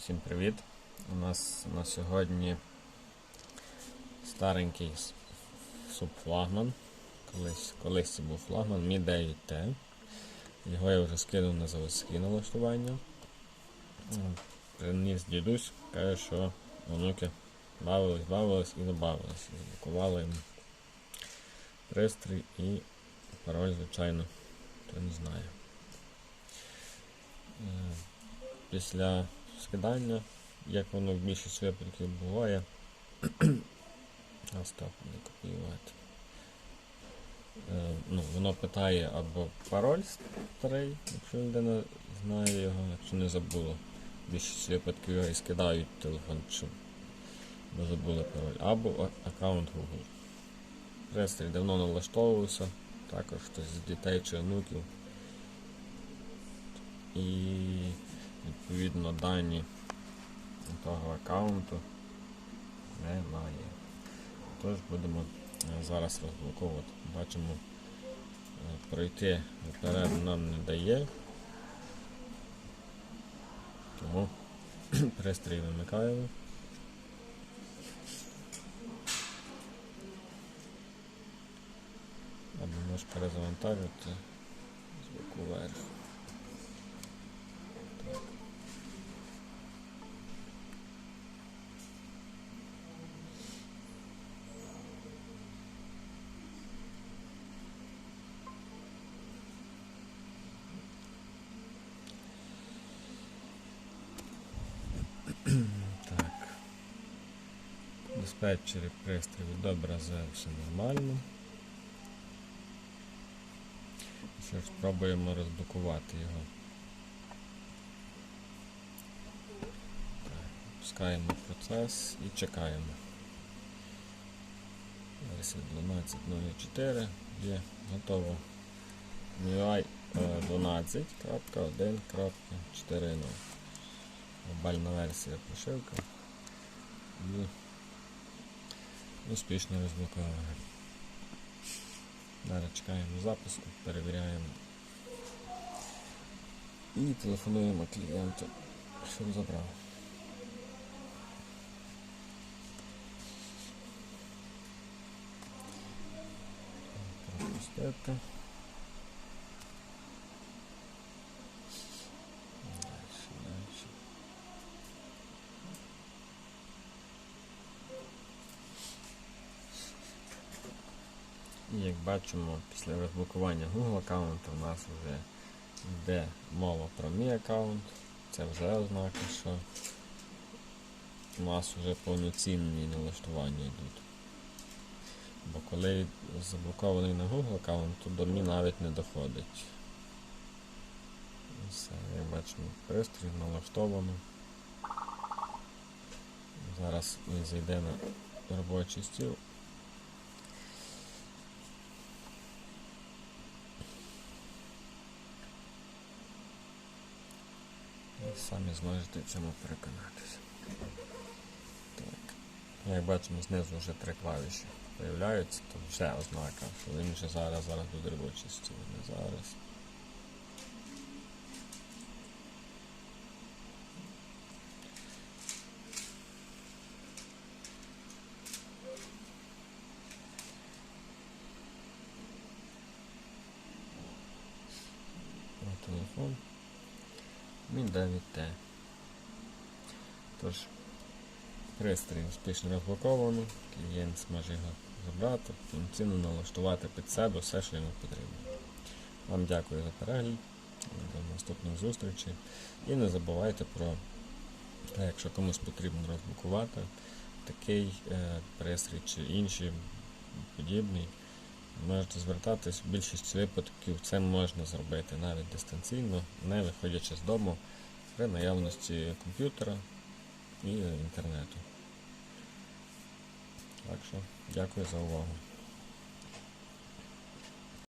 Всім привіт! У нас на сьогодні старенький субфлагман. Колись, колись це був флагман Mi 9T. Його я вже скинув на заводські налаштування. Приніс дідусь, каже, що онуки бавились, бавились і добавились. Блокували їм пристрій і пароль, звичайно, то не знаю. Е, Після скидання, як воно в більшості випадків буває. Стоп, не копіювати. Е, ну, воно питає або пароль старий, якщо людина знає його, якщо не забуло. В більшості випадків його і скидають телефон, щоб бо забули пароль. Або аккаунт Google. Пристрій давно налаштовувався, також хтось з дітей чи онуків. І відповідно дані того аккаунту немає. Тож будемо е, зараз розблоковувати. Бачимо, е, пройти вперед нам не дає. Тому пристрій вимикаємо. Або можеш перезавантажити звуку вверх. Так. Диспетчері пристрій відобразив все нормально. Що спробуємо розблокувати його. Пускаємо процес і чекаємо. Версія 12.04 є готово. MIUI е, 12.1.4.0 Глобальна версія прошивка і успішно розблокована. Зараз чекаємо запуску, перевіряємо і телефонуємо клієнту, щоб забрав. Пропустити. Як бачимо, після розблокування Google аккаунту у нас вже йде мова про мій аккаунт. Це вже ознака, що у нас вже повноцінні налаштування йдуть. Бо коли заблокований на Google аккаунт, то до мені навіть не доходить. Все, як бачимо, пристрій налаштовано. Зараз він зайде на робочий стіл. Самі зможете цьому переконатися. Так. Як бачимо, знизу вже три клавіші з'являються, то вже ознака, що він вже зараз, зараз буде робочий стіл, не зараз. На телефон. Мій 9T. Тож, пристрій успішно розблоковано, клієнт зможе його забрати, повноцінно налаштувати під себе все, що йому потрібно. Вам дякую за перегляд, до наступних зустрічей. І не забувайте про якщо комусь потрібно розблокувати такий е, пристрій чи інший подібний. Можете звертатись більшість випадків, це можна зробити навіть дистанційно, не виходячи з дому при наявності комп'ютера і інтернету. Так що, дякую за увагу.